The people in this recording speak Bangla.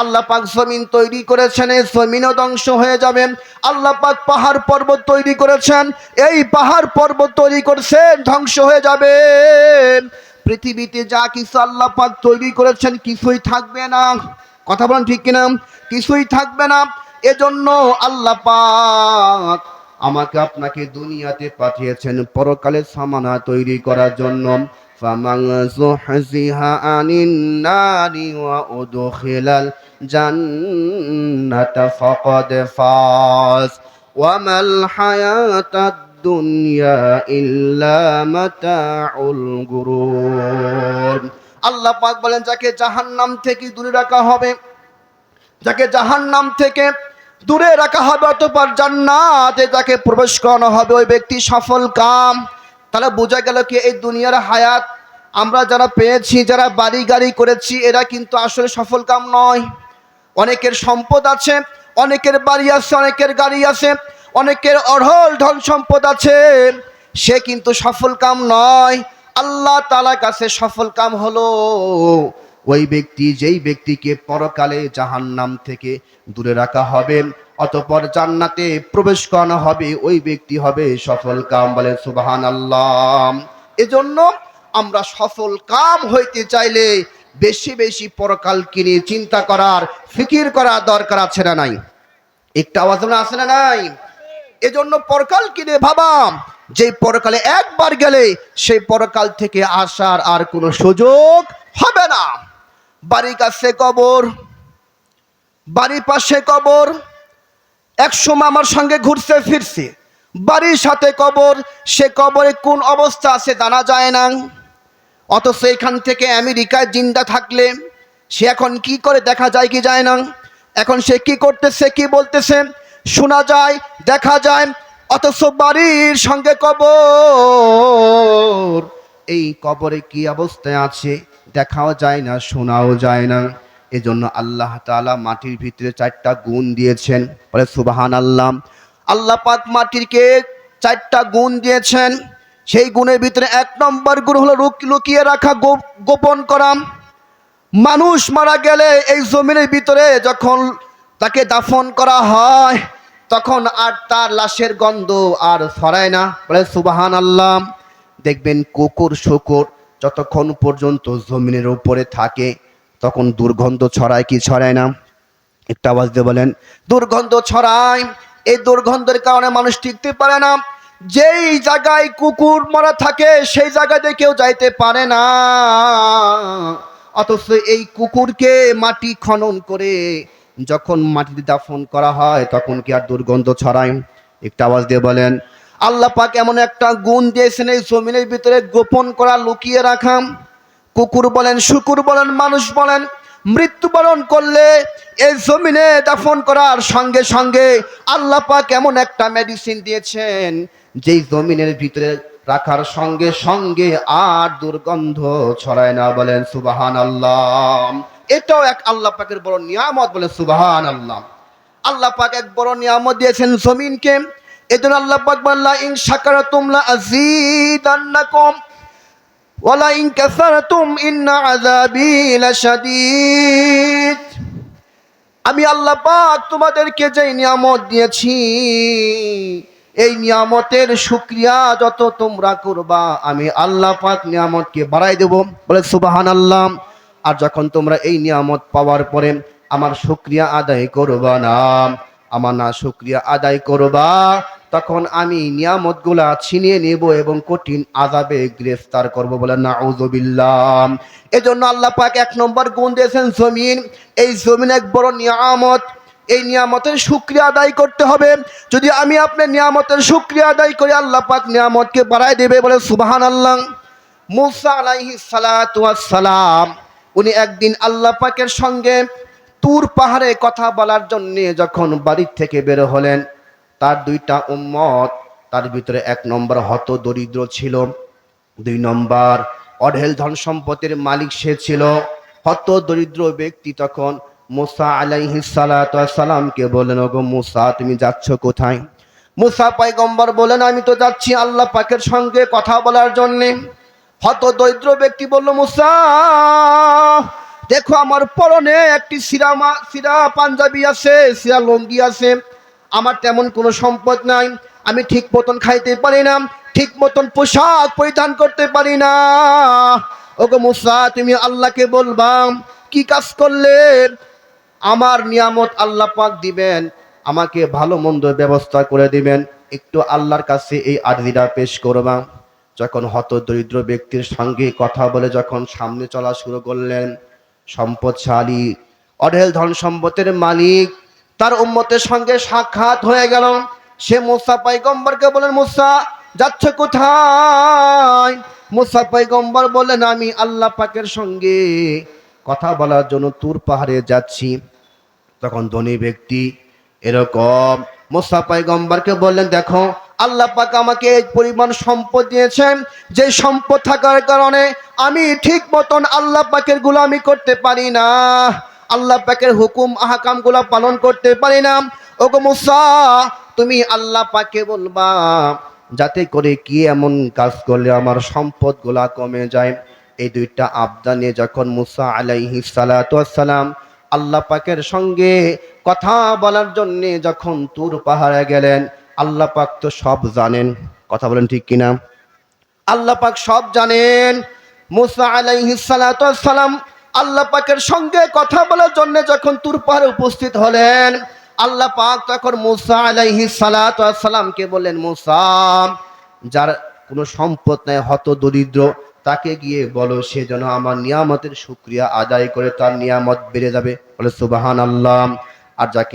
আল্লাহ পাক জমিন তৈরি করেছেন, এই জমিনও ধ্বংস হয়ে যাবে। আল্লাহ পাক পাহাড় পর্বত তৈরি করেছেন, এই পাহাড় পর্বত তৈরি করছেন ধ্বংস হয়ে যাবে। পৃথিবীতে যা কিছু আল্লাহ পাক তৈরি করেছেন, কিছুই থাকবে না। কথা বলেন ঠিক কিনা? কিছুই থাকবে না। এজন্য আল্লাহ পাক আমাকে আপনাকে দুনিয়াতে পাঠিয়েছেন পরকালে সামানা তৈরি করার জন্য। فمن زحزح عن النار وأدخل الجنة فقد فاز وما الحياة الدنيا إلا متاع الغرور আল্লাহ পাক বলেন যাকে জাহান্নাম থেকে দূরে রাখা হবে যাকে জাহান্নাম থেকে দূরে রাখা হবে অতপর জান্নাতে যাকে প্রবেশ করানো হবে ওই ব্যক্তি সফল কাম তাহলে বোঝা গেল কি এই দুনিয়ার হায়াত আমরা যারা পেয়েছি, যারা বাড়ি গাড়ি করেছি, এরা কিন্তু আসলে সফল কাম নয়। অনেকের সম্পদ আছে, অনেকের বাড়ি আছে, অনেকের গাড়ি আছে, অনেকের অঢল ধন সম্পদ আছে। সে কিন্তু সফল কাম নয়। আল্লাহ তালার কাছে সফল কাম হলো। ওই ব্যক্তি, যেই ব্যক্তিকে পরকালে জাহান্নাম থেকে দূরে রাখা হবে, অতপর জান্নাতে প্রবেশ করানো হবে, ওই ব্যক্তি হবে সফল কাম বলে সুবাহান আল্লাহ এজন্য আমরা সফল কাম হইতে চাইলে বেশি বেশি পরকালকে নিয়ে চিন্তা করার, ফিকির করা দরকার আছে না নাই? একটা আওয়াজ আছে না নাই? এজন্য পরকাল কিনে ভাবাম যে পরকালে একবার গেলে সেই পরকাল থেকে আসার আর কোনো সুযোগ হবে না। বাড়ির কাছে কবর, বাড়ির পাশে কবর, এক সময় আমার সঙ্গে ঘুরছে, ফিরছে। বাড়ির সাথে কবর, সে কবরে কোন অবস্থা আছে জানা যায় না। অথচ এখান থেকে আমেরিকায় জিন্দা থাকলে সে এখন কি করে দেখা যায় কি যায় না? এখন সে কি করতেছে, কি বলতেছে? শোনা যায়, দেখা যায় অথচ বাড়ির সঙ্গে কবর। এই কবরে কি অবস্থায় আছে? দেখাও যায় না, শোনাও যায় না। এজন্য আল্লাহ তাআলা মাটির ভিতরে চারটা গুণ দিয়েছেন। বলে সুবাহান আল্লাহ আল্লাহ পাক মাটিরকে চারটা গুণ দিয়েছেন। সেই গুণের ভিতরে এক নম্বর গুণ হলো লুকিয়ে রাখা গোপন করা। মানুষ মারা গেলে এই জমিনের ভিতরে যখন তাকে দাফন করা হয়, তখন আর তার লাশের গন্ধ আর ছড়ায় না। বলে সুবাহান আল্লাহ দেখবেন কুকুর, শুকুর যতক্ষণ পর্যন্ত জমিনের উপরে থাকে, তখন দুর্গন্ধ ছড়ায় কি ছড়ায় না? একটা আওয়াজ দিয়ে বলেন, দুর্গন্ধ ছড়ায়। এই দুর্গন্ধের কারণে মানুষ টিকতে পারে না। যেই জায়গায় কুকুর মরা থাকে, সেই জায়গাতে কেউ যাইতে পারে না। অথচ এই কুকুরকে মাটি খনন করে যখন মাটিতে দাফন করা হয়, তখন কি আর দুর্গন্ধ ছড়ায়? একটা আওয়াজ দিয়ে বলেন, আল্লাহ পাক এমন একটা গুণ দিয়েছেন এই জমিনের ভিতরে গোপন করা, লুকিয়ে রাখাম কুকুর বলেন, শুকুর বলেন, মানুষ বলেন, মৃত্যুবরণ করলে এই জমিনে দাফন করার সঙ্গে সঙ্গে আল্লাহ পাক এমন একটা মেডিসিন দিয়েছেন যেই জমিনের ভিতরে রাখার সঙ্গে সঙ্গে আর দুর্গন্ধ ছড়ায় না বলেন সুবাহান আল্লাহ এটাও এক আল্লাহ পাকের বড় নিয়ামত বলে সুবাহান আল্লাহ আল্লাহ পাক এক বড় নিয়ামত দিয়েছেন জমিনকে। এজন্য আল্লাহ পাক বললা ইন শাকারাতুম লা আযীদান্নাকুম ওয়ালা ইন কাফারতুম ইন্না আযাবি লাশাদীদ। আমি আল্লাহ পাক তোমাদেরকে যে নিয়ামত দিয়েছি এই নিয়ামতের শুক্রিয়া যত তোমরা করবা, আমি আল্লাহ পাক নিয়ামতকে বাড়াই দেব। বলে সুবাহান আল্লাহ আর যখন তোমরা এই নিয়ামত পাওয়ার পরে আমার শুক্রিয়া আদায় করবা না, আমার না শুক্রিয়া আদায় করবা, তখন আমি নিয়ামতগুলা ছিনিয়ে নেব এবং কঠিন আজাবে গ্রেফতার করব বলে নাউজুবিল্লাহ এজন্য আল্লাহ পাক এক নম্বর গুণ দিয়েছেন জমিন। এই জমিন এক বড় নিয়ামত। এই নিয়ামতের শুক্রিয়া আদায় করতে হবে। যদি আমি আপনার নিয়ামতের শুক্রিয়া আদায় করি, আল্লাহ পাক নিয়ামতকে বাড়ায় দেবে বলে সুবাহান আল্লাহ মুসা আলাইহি সালাম উনি একদিন আল্লাহ পাকের সঙ্গে তুর পাহাড়ে কথা বলার জন্যে যখন বাড়ির থেকে বের হলেন, তার দুইটা উম্মত, তার ভিতরে এক নম্বর হত দরিদ্র ছিল, দুই নম্বর অঢেল ধন সম্পদের মালিক সে ছিল। হত দরিদ্র ব্যক্তি তখন মুসা আলাইহি সালামকে বললেন, ওগো মুসা, তুমি যাচ্ছ কোথায়? মুসা পাইগম্বর বলেন আমি তো যাচ্ছি আল্লাহ পাকের সঙ্গে কথা বলার জন্যে। হত দরিদ্র ব্যক্তি বলল, মুসা, দেখো আমার পরনে একটি সিরামা সিরা পাঞ্জাবি আছে সিরা লঙ্গি আছে। আমার তেমন কোনো সম্পদ নাই, আমি ঠিক মতন খাইতে পারি না, ঠিক মতন পোশাক পরিধান করতে পারি না। ওগো মুসা, তুমি আল্লাহকে বলবা, কি কাজ করলে? আমার নিয়ামত আল্লাহ পাক দিবেন, আমাকে ভালো মন্দ ব্যবস্থা করে দিবেন, একটু আল্লাহর কাছে এই আর্জিটা পেশ করবা। যখন হত দরিদ্র ব্যক্তির সঙ্গে কথা বলে যখন সামনে চলা শুরু করলেন, সম্পদশালী, অঢেল ধন সম্পদের মালিক, তার উম্মতের সঙ্গে সাক্ষাৎ হয়ে গেল। সে মুসা পাইগম্বরকে বলেন মুসা, যাচ্ছ কোথায়? মুসা পাইগম্বর বলেন আমি আল্লাহ পাকের সঙ্গে কথা বলার জন্য তুর পাহাড়ে যাচ্ছি। তখন ধনী ব্যক্তি এরকম, মোসা পাইগম্বরকে বললেন, দেখো, আল্লাহ পাক আমাকে এই পরিমাণ সম্পদ দিয়েছেন। যে সম্পদ থাকার কারণে আমি ঠিক মতন আল্লাহ পাকের গুলামি করতে পারি না। আল্লাহ পাকের হুকুম আহকামগুলা পালন করতে পারি না। ওগো মুসা, তুমি আল্লাহ পাকে বলবা, যাতে করে কি এমন কাজ করলে আমার সম্পদগুলা কমে যায়? এই দুইটা আবদা নিয়ে যখন মুসা আলাইহি সালাম আল্লাহ পাকের সঙ্গে কথা বলার জন্য যখন তুর পাহাড়ে গেলেন, আল্লাহ পাক তো সব জানেন। কথা বলেন ঠিক কিনা? আল্লাহ পাক সব জানেন। মুসা আলাইহি সালাম আল্লাহ পাকের সঙ্গে কথা বলার জন্য যখন তুর পাহাড়ে উপস্থিত হলেন, আল্লাহ পাক তখন মুসা আলাইহি সালামকে বললেন, মুসা, যার কোনো সম্পদ নেই হত দরিদ্র তাকে গিয়ে বলো, সে যেন আমার নিয়ামতের শুক্রিয়া আদায় করে, তার নিয়ামত বেড়ে যাবে। বলে সুবাহান আল্লাহ আর যাকে